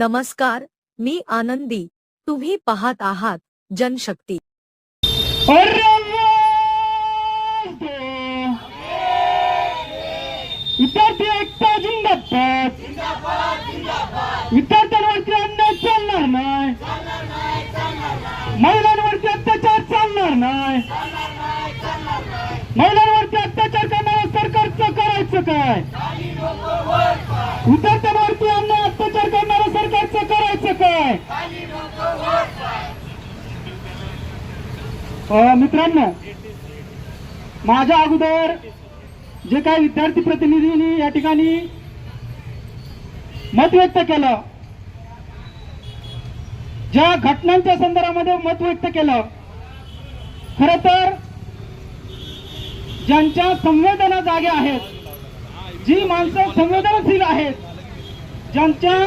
नमस्कार मी आनंदी. तुम्ही पाहत आहात जनशक्ती. विद्यार्थी एकता जिंदाबाद. विद्यार्थ्यांवरती अन्याय चालणार नाही. महिलांवरती अत्याचार चालणार नाही. महिलांवरती अत्याचार करणाऱ्या सरकारचं करायचं काय? विद्यार्थ्यांवरती अन्याय अत्याचार करणाऱ्या सरकारचं करायचं काय अ, मित्रांनो माझ्या अगोदर जे काही विद्यार्थी प्रतिनिधींनी या ठिकाणी मत व्यक्त केलं ज्या घटनांच्या संदर्भामध्ये मत व्यक्त केलं खर तर ज्यांच्या संवेदना जाग्या आहेत जी माणसं संवेदनशील आहेत ज्यांच्या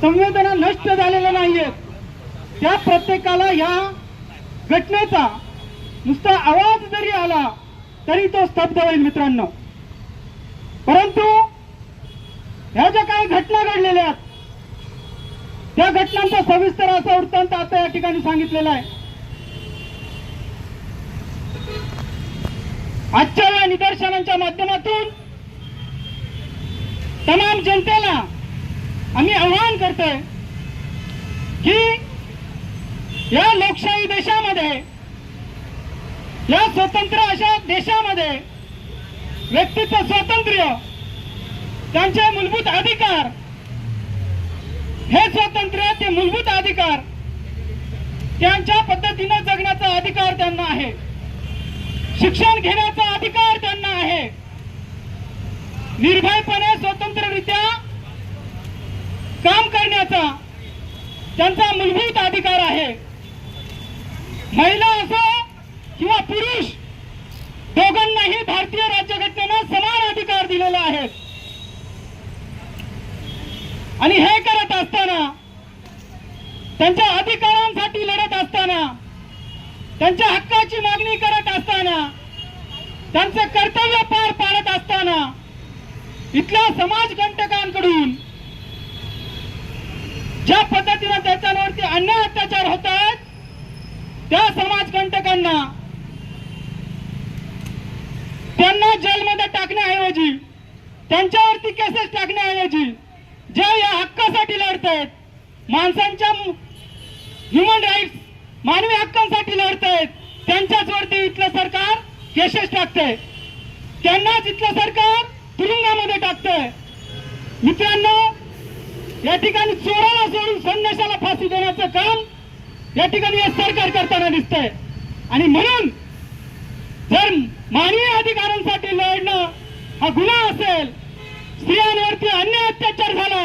संवेदना नष्ट झालेल्या नाहीयेत त्या प्रत्येकाला या घटनेचा नुसता आवाज जरी आला तरी तो स्तब्ध होईल मित्रांनो. परंतु ह्या ज्या काही घटना घडलेल्या आहेत त्या घटनांचा सविस्तर असा वृत्तांत आता या ठिकाणी सांगितलेला आहे. आजच्या या निदर्शनांच्या माध्यमातून तमाम जनतेला आम्ही आवाहन करतोय की या लोकशाही देशामध्ये या स्वतंत्र अशा देशामध्ये व्यक्तीचं स्वातंत्र्य त्यांचे मूलभूत अधिकार हे स्वातंत्र्य ते मूलभूत अधिकार त्यांच्या पद्धतीने जगण्याचा अधिकार त्यांना आहे. शिक्षण घेण्याचा अधिकार त्यांना आहे. निर्भयपणे स्वतंत्ररित्या काम करण्याचा त्यांचा मूलभूत अधिकार आहे. महिला असो किंवा पुरुष दोघांनाही भारतीय राज्यघटनेनं समान अधिकार दिलेला आहेत आणि हे करत असताना त्यांच्या अधिकारांसाठी लढत असताना त्यांच्या हक्काची मागणी करत असताना त्यांचं कर्तव्य पार पाडत असताना इथल्या समाजकंटकांकडून ज्या पद्धतीने त्याच्यावरती अन्याय अत्याचार होत आहेत त्या समाजकंटकांना त्यांना जेलमध्ये टाकण्याऐवजी त्यांच्यावरती केसेस टाकण्याऐवजी जे या हक्कासाठी लढतायत माणसांच्या ह्युमन राईट्स मानवी हक्कांसाठी लढतायत त्यांच्याच वरती इथलं सरकार केसेस टाकतंय. त्यांनाच इथलं सरकार तुरुंगामध्ये टाकतंय. मित्रांनो या ठिकाणी चोराला सोडून संदेशाला फाशी देण्याचं काम या ठिकाणी हे सरकार करताना दिसतंय. आणि म्हणून जर मानवी अधिकारांसाठी लढणं हा गुन्हा असेल स्त्रियांवरती अन्य अत्याचार झाला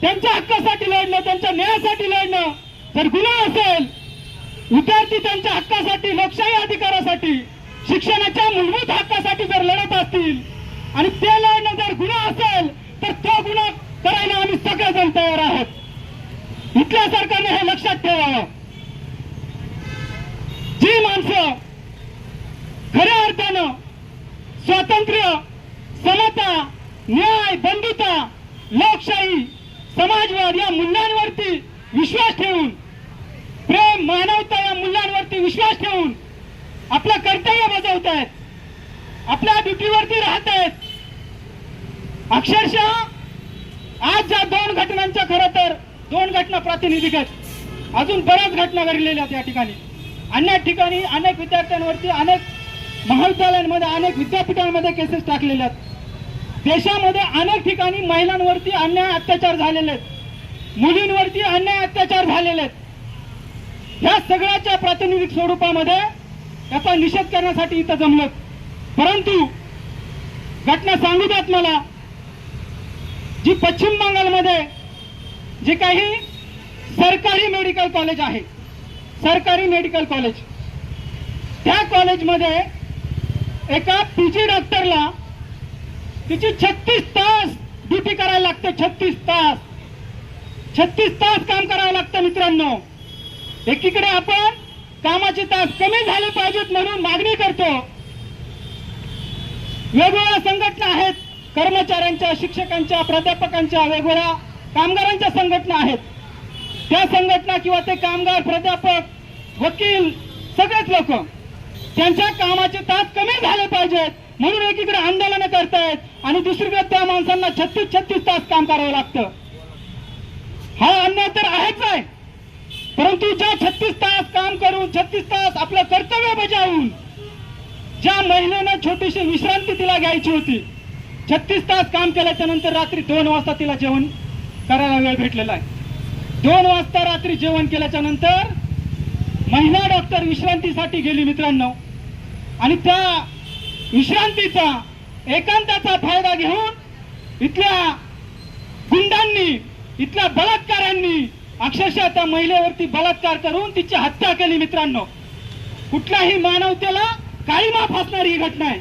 त्यांच्या हक्कासाठी लढणं त्यांच्या न्यायासाठी लढणं जर गुन्हा असेल विद्यार्थी त्यांच्या हक्कासाठी लोकशाही अधिकारासाठी शिक्षणाच्या मूलभूत हक्कासाठी जर लढत असतील आणि ते लढणं जर गुन्हा असेल तर तो गुन्हा करायला आम्ही सगळेजण तयार आहोत. इथल्या सरकारने हे लक्षात ठेवावं. जी माणसं खऱ्या अर्थानं स्वातंत्र्य समता न्याय बंधुता लोकशाही समाजवाद या मूल्यांवरती विश्वास ठेवून प्रेम मानवता या मूल्यांवरती विश्वास ठेवून आपलं कर्तव्य बजावत आहेत आपल्या ड्युटीवरती राहत आहेत अक्षरशः आज ज्या दोन घटनांच्या खरं तर दोन घटना प्रातिनिधिक आहेत. अजून बऱ्याच घटना घडलेल्या आहेत या ठिकाणी. अनेक ठिकाणी अनेक विद्यार्थ्यांवरती अनेक महाविद्यालयांमध्ये अनेक विद्यापीठांमध्ये केसेस टाकलेल्या आहेत. देशामध्ये अनेक ठिकाणी महिलांवरती अन्याय अत्याचार झालेले आहेत. मुलींवरती अन्याय अत्याचार झालेले आहेत. या सगळ्याच्या प्रातिनिधिक स्वरूपामध्ये याचा निषेध करण्यासाठी इथं जमलं परंतु घटना सांगू द्यात मला जी पश्चिम बंगालमध्ये जे काही सरकारी मेडिकल कॉलेज आहे सरकारी मेडिकल कॉलेज. त्या कॉलेजमध्ये एका पीजी डॉक्टरला तिची छत्तीस तास ड्युटी करायला लागते छत्तीस तास. छत्तीस तास काम करावं लागतं मित्रांनो. एकीकडे आपण कामाचे तास कमी झाले पाहिजेत म्हणून मागणी करतो. वेगवेगळ्या संघटना आहेत. कर्मचाऱ्यांच्या शिक्षकांच्या प्राध्यापकांच्या वेगवेगळ्या कामगारांच्या संघटना आहेत. त्या संघटना किंवा ते कामगार प्राध्यापक वकील सगळेच लोक त्यांच्या कामाचे तास कमी झाले पाहिजेत. म्हणून एकीकडे आंदोलन करतायत आणि दुसरीकडे त्या माणसांना छत्तीस छत्तीस तास काम करावं लागतं. हा अन्याय तर आहेच आहे. परंतु ज्या छत्तीस तास काम करून छत्तीस तास आपलं कर्तव्य बजावून ज्या महिलेनं छोटीशी विश्रांती तिला घ्यायची होती छत्तीस तास काम केल्याच्यानंतर रात्री दोन वाजता तिला जेवण करायला वेळ भेटलेला आहे. दोन वाजता रात्री जेवण केल्याच्यानंतर महिला डॉक्टर विश्रांतीसाठी गेली मित्रांनो. आणि त्या विश्रांतीचा एकांताचा फायदा घेऊन इथल्या गुंडांनी इथल्या बलात्कारांनी अक्षरशः त्या महिलेवरती बलात्कार करून तिची हत्या केली मित्रांनो. कुठल्याही मानवतेला काळीमा फासणारी ही घटना आहे.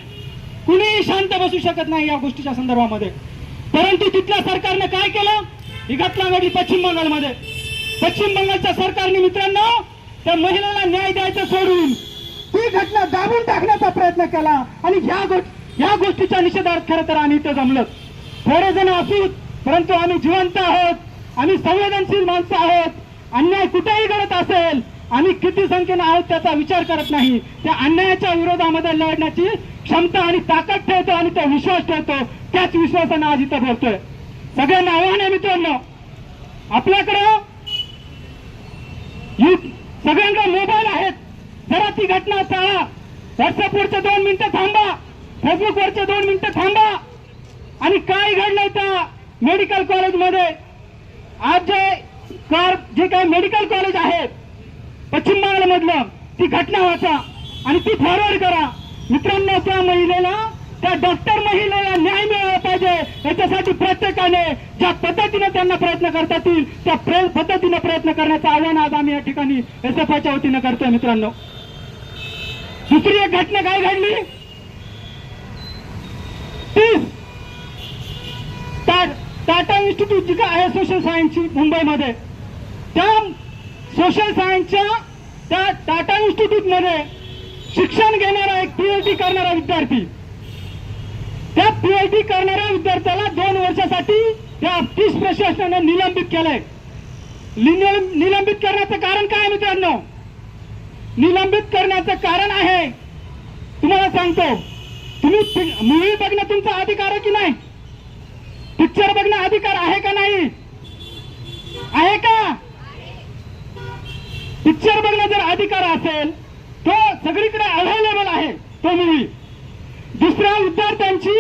कुणीही शांत बसू शकत नाही या गोष्टीच्या संदर्भामध्ये. परंतु तिथल्या सरकारनं काय केलं? ही घटना घडली पश्चिम बंगालमध्ये. पश्चिम बंगालच्या सरकारने मित्रांनो त्या महिलेला न्याय द्यायचं सोडून ती घटना दाबून टाकण्याचा प्रयत्न केला आणि ह्या गोष्ट ह्या गोष्टीच्या निषेधार्थ खरं तर आम्ही इथं जमलं. थोडे जण असूत परंतु आम्ही जिवंत आहोत आम्ही संवेदनशील माणसं आहोत अन्याय कुठेही घडत असेल आम्ही किती संख्येनं आहोत त्याचा विचार करत नाही. त्या अन्यायाच्या विरोधामध्ये लढण्याची क्षमता आणि ताकद ठेवतो आणि तो विश्वास ठेवतो. त्याच विश्वासानं आज इथं बोलतोय सगळ्यांना आव्हान आहे मित्रांनो. आपल्याकडं सगळ्यांना मोबाईल आहेत. जरा ती घटना टाळा. व्हॉट्सअपवरचे दोन मिनिटं थांबा. फेसबुकवरचे दोन मिनिटं थांबा. आणि काय घडलंय त्या मेडिकल कॉलेजमध्ये आज जे कार जे काही मेडिकल कॉलेज आहेत पश्चिम बंगालमधलं ती घटना वाचा आणि ती फॉरवर्ड करा. मित्रांनो त्या महिलेला त्या डॉक्टर महिलेला न्याय मिळाला पाहिजे. याच्यासाठी प्रत्येकाने ज्या पद्धतीने त्यांना प्रयत्न करता येतील त्या पद्धतीने प्रयत्न करण्याचं आव्हान आज आम्ही या ठिकाणी एस एफ आयच्या वतीनं करतोय मित्रांनो. दुसरी एक घटना काय घडली? तीस. टाटा इन्स्टिट्यूट जी काय आहे सोशल सायन्सची मुंबईमध्ये. त्या सोशल सायन्सच्या त्या टाटा इन्स्टिट्यूटमध्ये शिक्षण घेणारा एक पीएचडी करणारा विद्यार्थी. त्या पीएचडी करणाऱ्या विद्यार्थ्याला दोन वर्षासाठी त्या तीस प्रशासनाने निलंबित केलंय. निलंबित करण्याचं कारण काय मित्रांनो? निलंबित करण्याचं कारण आहे. तुम्हाला सांगतो तुम्ही मूवी बघणं तुमचा अधिकार आहे की नाही? पिक्चर बघणं अधिकार आहे का नाही? आहे का? पिक्चर बघणं जर अधिकार असेल तो सगळीकडे अवेलेबल आहे तो मूवी दुसऱ्या विद्यार्थ्यांची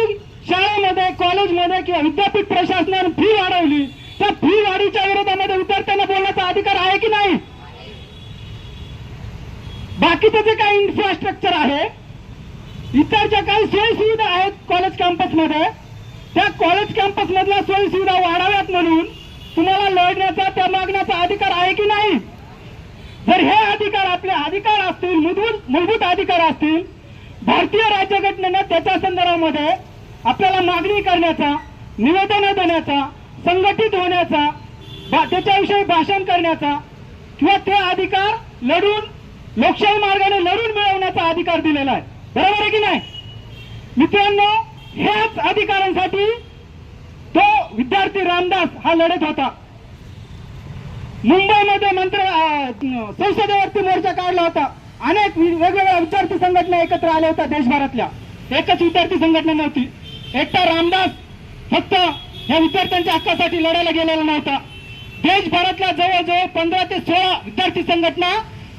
शाळेमध्ये कॉलेजमध्ये किंवा विद्यापीठ प्रशासनाने फी वाढवली. त्या फी वाढीच्या विरोधामध्ये विद्यार्थ्यांना बोलण्याचा अधिकार आहे की नाही? बाकीचं जे काही इन्फ्रास्ट्रक्चर आहे इतर ज्या काही सोयीसुविधा आहेत कॉलेज कॅम्पसमध्ये त्या कॉलेज कॅम्पसमधल्या सोयीसुविधा वाढाव्यात म्हणून तुम्हाला लढण्याचा त्या मागण्याचा अधिकार आहे की नाही? जर हे अधिकार आपले अधिकार असतील मूलभूत मूलभूत अधिकार असतील भारतीय राज्यघटनेनं त्याच्या संदर्भामध्ये आपल्याला मागणी करण्याचा निवेदन देण्याचा संघटित होण्याचा त्याच्याविषयी भाषण करण्याचा किंवा ते अधिकार लढून लोकशाही मार्गाने लढून मिळवण्याचा अधिकार दिलेला आहे. बरोबर आहे की नाही? मित्रांनो ह्याच अधिकारांसाठी तो विद्यार्थी रामदास हा लढत होता. मुंबईमध्ये मंत्र संसदेवरती मोर्चा काढला होता. अनेक वेगवेगळ्या विद्यार्थी संघटना एकत्र आल्या होत्या देशभरातल्या. एकच विद्यार्थी संघटना नव्हती. एकटा रामदास फक्त या विद्यार्थ्यांच्या हक्कासाठी लढायला गेलेला नव्हता. देशभरातल्या जवळजवळ पंधरा ते सोळा विद्यार्थी संघटना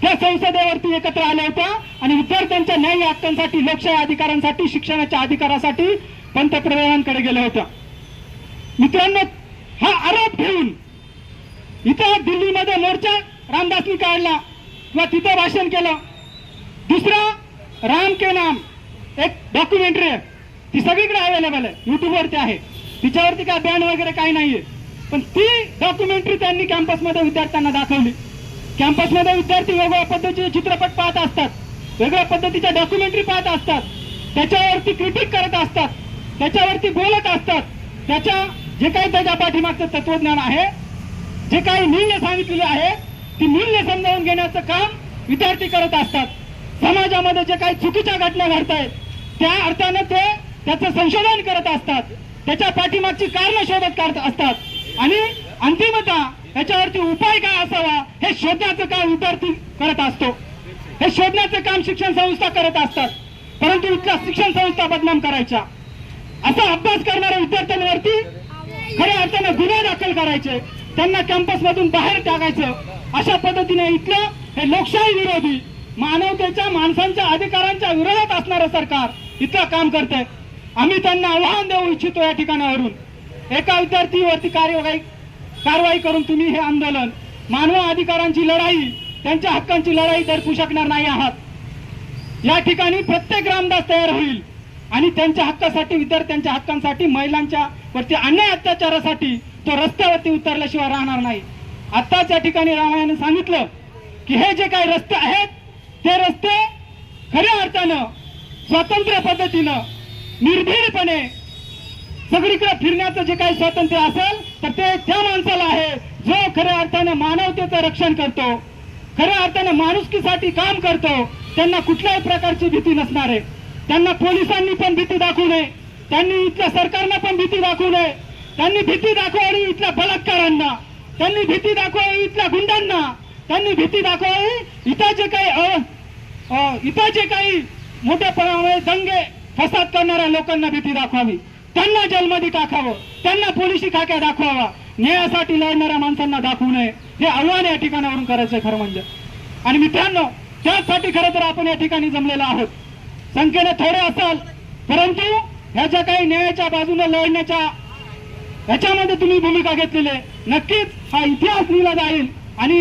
त्या संसदेवरती एकत्र आल्या होत्या आणि विद्यार्थ्यांच्या न्याय हक्कांसाठी लोकशाही अधिकारांसाठी शिक्षणाच्या अधिकारासाठी पंतप्रधानांकडे गेल्या होत्या. मित्रांनो हा आरोप घेऊन इथं दिल्लीमध्ये मोर्चा रामदासनी काढला. किंवा तिथं भाषण केलं. दुसरं राम के नाम. एक डॉक्युमेंटरी आहे. ती सगळीकडे अवेलेबल आहे. युट्यूबवरती आहे. तिच्यावरती काय बॅन वगैरे काही नाहीये. पण ती डॉक्युमेंटरी त्यांनी कॅम्पसमध्ये विद्यार्थ्यांना दाखवली. कॅम्पसमध्ये विद्यार्थी वेगवेगळ्या पद्धतीचे चित्रपट पाहत असतात. वेगळ्या पद्धतीच्या डॉक्युमेंटरी पाहत असतात. त्याच्यावरती क्रिटिक करत असतात. त्याच्यावरती बोलत असतात. त्याच्या जे काही त्याच्या पाठीमागचं तत्वज्ञान आहे जे काही मूल्य सांगितलेले आहे ती मूल्य समजावून घेण्याचं काम विद्यार्थी करत असतात. समाजामध्ये जे काही चुकीच्या घटना घडतायत त्या अर्थानं ते त्याचं संशोधन करत असतात. त्याच्या पाठीमागची कारण शोधत करत असतात. आणि अंतिमता याच्यावरती उपाय काय असावा हे शोधण्याचं काम विद्यार्थी करत असतो. हे शोधण्याचं काम शिक्षण संस्था करत असतात. परंतु इथल्या शिक्षण संस्था बदनाम करायच्या. असा अभ्यास करणाऱ्या विद्यार्थ्यांवरती खऱ्या अर्थानं गुन्हे दाखल करायचे. त्यांना कॅम्पसमधून बाहेर टाकायचं. अशा पद्धतीने इथलं हे लोकशाही विरोधी मानवतेच्या माणसांच्या अधिकारांच्या विरोधात असणारं सरकार इथलं काम करतंय. आम्ही त्यांना आव्हान देऊ इच्छितो या ठिकाणावरून एका विद्यार्थीवरती कार्यवाही कारवाई करून तुम्ही हे आंदोलन. मानव अधिकारांची लढाई त्यांच्या हक्कांची लढाई दडपू शकणार नाही आहात. या ठिकाणी प्रत्येक रामदास तयार होईल. आणि त्यांच्या हक्कासाठी विद्यार्थ्यांच्या हक्कांसाठी महिलांच्या वरती अन्याय अत्याचारासाठी तो रस्त्यावरती उतरल्याशिवाय राहणार नाही. आत्ताच या ठिकाणी रामायण सांगितलं की हे जे काही रस्ते आहेत ते रस्ते खऱ्या अर्थानं स्वातंत्र्य पद्धतीनं निर्भीडपणे सगळीकडे फिरण्याचं जे काही स्वातंत्र्य असेल तर ते त्या माणसाला आहे. जो खऱ्या अर्थानं मानवतेचं रक्षण करतो खऱ्या अर्थानं माणुसकीसाठी काम करतो त्यांना कुठल्याही प्रकारची भीती नसणार आहे. त्यांना पोलिसांनी पण भीती दाखवू नये. त्यांनी इथल्या सरकारनं पण भीती दाखवू नये. त्यांनी भीती दाखवावी इथल्या बलात्कारांना. त्यांनी भीती दाखवावी इथल्या गुंडांना. त्यांनी भीती दाखवावी इथं जे काही अ- इथं जे काही मोठ्या दंगे फसाद करणाऱ्या लोकांना भीती दाखवावी. त्यांना जेलमध्ये टाकावं. त्यांना पोलिसी खाक्या दाखवावा. न्यायासाठी लढणाऱ्या माणसांना दाखवू नये. हे आव्हान या ठिकाणावरून करायचंय खरं म्हणजे. आणि मित्रांनो त्यासाठी खरं तर आपण या ठिकाणी जमलेलो आहोत. संख्येने थोडे असाल परंतु ह्याच्या काही न्यायाच्या बाजूने लढण्याच्या याच्यामध्ये तुम्ही भूमिका घेतलेली आहे. नक्कीच हा इतिहास लिहिला जाईल आणि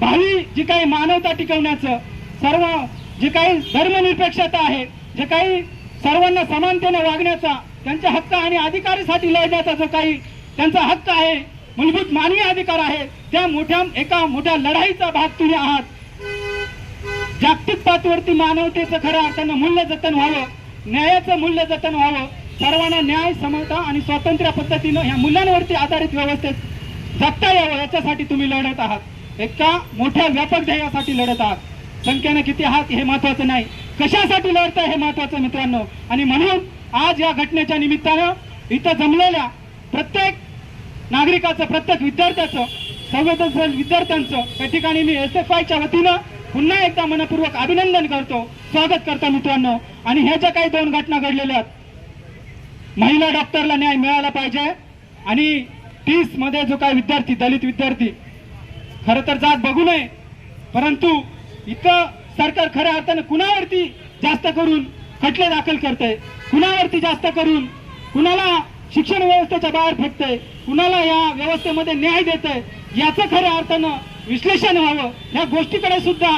भावी जी काही मानवता टिकवण्याचं सर्व जी काही धर्मनिरपेक्षता आहे जे काही सर्वांना समानतेने वागण्याचा त्यांच्या हक्क आणि अधिकारासाठी लढण्याचा जो काही त्यांचा हक्क आहे मूलभूत मानवी अधिकार आहे त्या मोठ्या एका मोठ्या लढाईचा भाग तुम्ही आहात जागतिक पातळीवरती मानवतेचं खऱ्या अर्थानं मूल्य जतन व्हावं न्यायाचं मूल्य जतन व्हावं सर्वांना न्याय समता आणि स्वातंत्र्य पद्धतीनं ह्या मूल्यांवरती आधारित व्यवस्थेत जगता यावं याच्यासाठी तुम्ही लढत आहात. एका मोठ्या व्यापक ध्येयासाठी लढत आहात. संख्येनं किती आहात हे महत्वाचं नाही. कशासाठी लढत हे महत्वाचं मित्रांनो? आणि म्हणून आज या घटनेच्या निमित्तानं इथं जमलेल्या प्रत्येक नागरिकाचं प्रत्येक विद्यार्थ्याचं संवेदनशील विद्यार्थ्यांचं त्या ठिकाणी मी एस एफ आयच्या वतीनं पुन्हा एकदा मनपूर्वक अभिनंदन करतो. स्वागत करतो मित्रांनो. आणि ह्या ज्या काही दोन घटना घडलेल्या आहेत महिला डॉक्टरला न्याय मिळाला पाहिजे. आणि तीसमध्ये जो काही विद्यार्थी दलित विद्यार्थी खरं तर जात बघू नये परंतु इथं सरकार खऱ्या अर्थानं कुणावरती जास्त करून खटले दाखल करतंय? कुणावरती जास्त करून? कुणाला शिक्षण व्यवस्थेच्या बाहेर फेकतंय? कुणाला या व्यवस्थेमध्ये न्याय देतंय? याचं खऱ्या अर्थानं विश्लेषण व्हावं. या गोष्टीकडे सुद्धा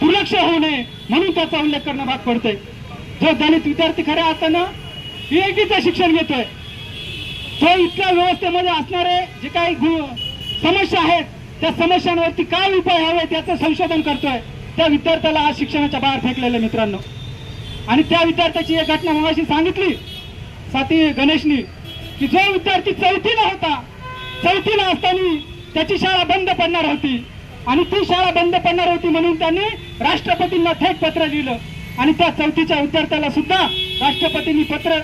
दुर्लक्ष होऊ नये म्हणून त्याचा उल्लेख करणं भाग पडतंय. जो दलित विद्यार्थी खऱ्या अर्थानं पीएचडीचं शिक्षण घेतोय. जो इथल्या व्यवस्थेमध्ये असणारे जे काही समस्या आहेत त्या समस्यांवरती काय उपाय हवे त्याचं संशोधन करतोय. त्या विद्यार्थ्याला आज शिक्षणाच्या बाहेर फेकलेलं मित्रांनो. आणि त्या विद्यार्थ्याची एक घटना मगाशी सांगितली साथी गणेशनी की जो विद्यार्थी चौथीला होता चौथीला असताना त्याची शाळा बंद पडणार होती. आणि ती शाळा बंद पडणार होती म्हणून त्यांनी राष्ट्रपतींना थेट पत्र लिहिलं. आणि त्या चौथीच्या विद्यार्थ्याला सुद्धा राष्ट्रपतींनी पत्र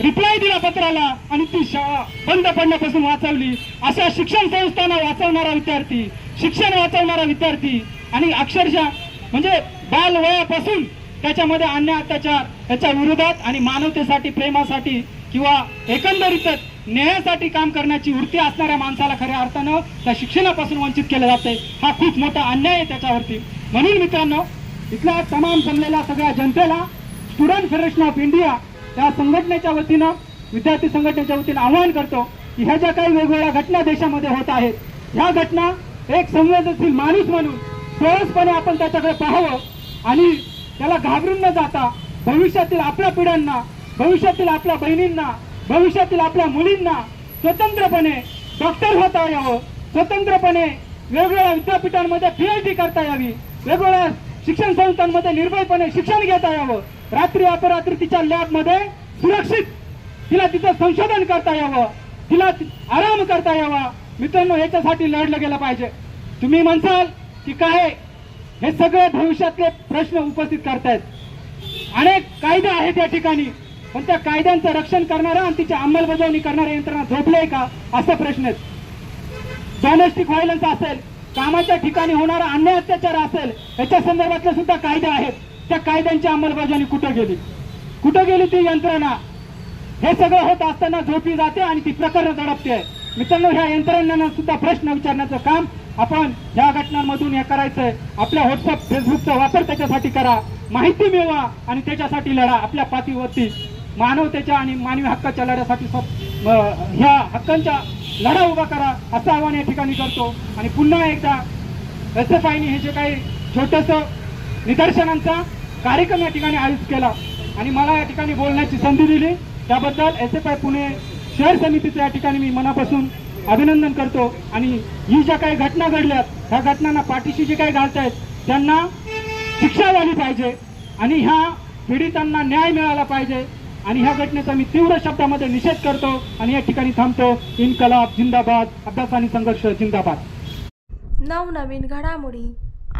रिप्लाय दिला पत्राला आणि ती शाळा बंद पडण्यापासून वाचवली. अशा शिक्षण संस्थांना वाचवणारा विद्यार्थी शिक्षण वाचवणारा विद्यार्थी आणि अक्षरशः म्हणजे बाल वयापासून त्याच्यामध्ये अन्याय अत्याचार याच्या विरोधात आणि मानवतेसाठी प्रेमासाठी किंवा एकंदरीतच न्यायासाठी काम करण्याची वृत्ती असणाऱ्या माणसाला खऱ्या अर्थानं त्या शिक्षणापासून वंचित केलं जाते. हा खूप मोठा अन्याय आहे त्याच्यावरती. म्हणून मित्रांनो इथल्या तमाम जमलेल्या सगळ्या जनतेला स्टुडंट फेडरेशन ऑफ इंडिया या संघटनेच्या वतीनं विद्यार्थी संघटनेच्या वतीनं आवाहन करतो की ह्या ज्या काही वेगवेगळ्या घटना देशामध्ये होत आहेत ह्या घटना एक संवेदनशील माणूस म्हणून सहजपणे आपण त्याच्याकडे पाहावं आणि त्याला घाबरून न जाता भविष्यातील आपल्या पिढ्यांना भविष्यातील आपल्या बहिणींना भविष्यातील आपल्या मुलींना स्वतंत्रपणे डॉक्टर होता यावं स्वतंत्रपणे वेगवेगळ्या विद्यापीठांमध्ये पीएचडी करता यावी वेगवेगळ्या शिक्षण संस्थांमध्ये निर्भयपणे शिक्षण घेता यावं. रात्री अपरात्री तिच्या लॅबमध्ये सुरक्षित. तिला तिचं संशोधन करता यावं. तिला आराम करता यावा. मित्रांनो याच्यासाठी लढलं गेलं पाहिजे. तुम्ही म्हणसाल की काय हे सगळे भविष्यातले प्रश्न उपस्थित करतायत. अनेक कायदे आहेत या ठिकाणी. पण त्या कायद्यांचं रक्षण करणारा आणि तिची अंमलबजावणी करणाऱ्या यंत्रणा झोपले का? असा प्रश्न आहे. डॉमेस्टिक व्हायलन्स असेल कामाच्या ठिकाणी होणारा अन्याय अत्याचार असेल याच्या संदर्भातले सुद्धा कायदे आहेत. त्या कायद्यांची अंमलबजावणी कुठं गेली? कुठं गेली ती यंत्रणा? हे सगळं होत असताना झोपी जाते आणि ती प्रकरण दडपते. मित्रांनो ह्या यंत्रणांना सुद्धा प्रश्न विचारण्याचं काम आपण ह्या घटनांमधून हे करायचंय. आपल्या व्हॉट्सअप फेसबुकचा वापर त्याच्यासाठी करा. माहिती मिळवा आणि त्याच्यासाठी लढा. आपल्या पातीवरती मानवतेच्या आणि मानवी हक्काच्या लढ्यासाठी ह्या हक्कांच्या लढा उभा करा असं आव्हान या ठिकाणी करतो. आणि पुन्हा एकदा एस एफ आयने हे जे काही छोटस निदर्शनांचा कार्यक्रम या ठिकाणी आयोजित केला. आणि मला या ठिकाणी बोलण्याची संधी दिली. त्याबद्दल एस एफ आय पुणे शहर समितीचं या ठिकाणी मी मनापासून अभिनंदन करतो. आणि ही ज्या काही घटना घडल्यात ह्या घटनांना पाठीशी जे काही घालतायत त्यांना शिक्षा झाली पाहिजे. आणि ह्या पीडितांना न्याय मिळाला पाहिजे. आणि ह्या घटनेचा मी तीव्र शब्दामध्ये निषेध करतो. आणि या ठिकाणी थांबतो. इन्कलाब जिंदाबाद. अभ्यास आणि संघर्ष जिंदाबाद. नवनवीन घडामोडी.